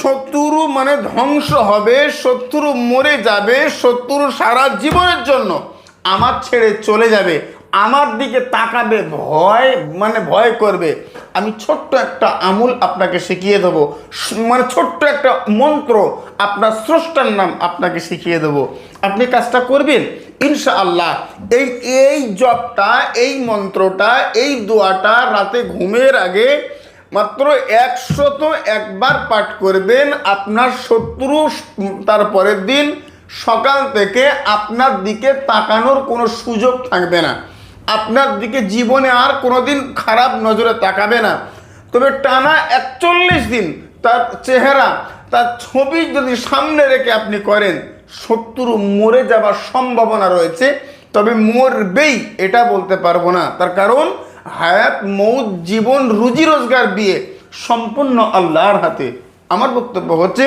শত্রু মানে ধ্বংস হবে শত্রু মরে যাবে শত্রু সারা জীবনের জন্য আমার ছেড়ে চলে যাবে, আমার দিকে তাকাবে, ভয় মানে ভয় করবে। আমি ছোট্ট একটা আমূল আপনাকে শিখিয়ে দেবো মানে ছোট্ট একটা মন্ত্র আপনার স্রষ্টার নাম আপনাকে শিখিয়ে দেবো। আপনি কাজটা করবেন? ইনশাআল্লাহ, এই এই জবটা এই মন্ত্রটা, এই দোয়াটা রাতে ঘুমের আগে মাত্র একশত একবার পাঠ করবেন আপনার শত্রু তার পরের দিন সকাল থেকে আপনার দিকে তাকানোর কোনো সুযোগ থাকবে না। আপনার দিকে জীবনে আর কোনো দিন খারাপ নজরে তাকাবে না। তবে টানা একচল্লিশ দিন তার চেহারা, তার ছবি যদি সামনে রেখে আপনি করেন, শত্রু মরে যাবার সম্ভাবনা রয়েছে, তবে মরবেই, এটা বলতে পারব না। তার কারণ হায়াত, মৌত, জীবন, রুজি, রোজগার বিয়ে সম্পূর্ণ আল্লাহর হাতে। আমার বক্তব্য হচ্ছে,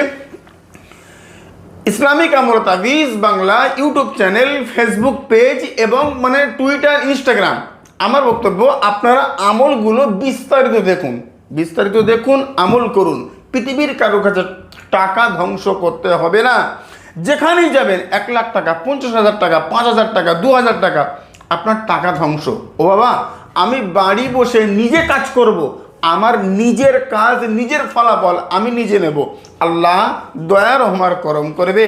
ইসলামিক আমল তাবিজ Bangla YouTube channel, Facebook page এবং মানে টুইটার, ইনস্টাগ্রাম। আমার বক্তব্য, আপনারা আমলগুলো বিস্তারিত দেখুন। বিস্তারিত দেখুন, আমল করুন। পৃথিবীর কারও কাছে টাকা ধ্বংস করতে হবে না। যেখানেই যাবেন, এক লাখ টাকা, পঞ্চাশ হাজার টাকা, পাঁচ হাজার টাকা, দু হাজার টাকা, আপনার টাকা ধ্বংস। ও বাবা আমি বাড়ি বসে নিজে কাজ করব। আমার নিজের কাজ, নিজের ফলাফল আমি নিজে নেব আল্লাহ দয়া রহমার করম করবে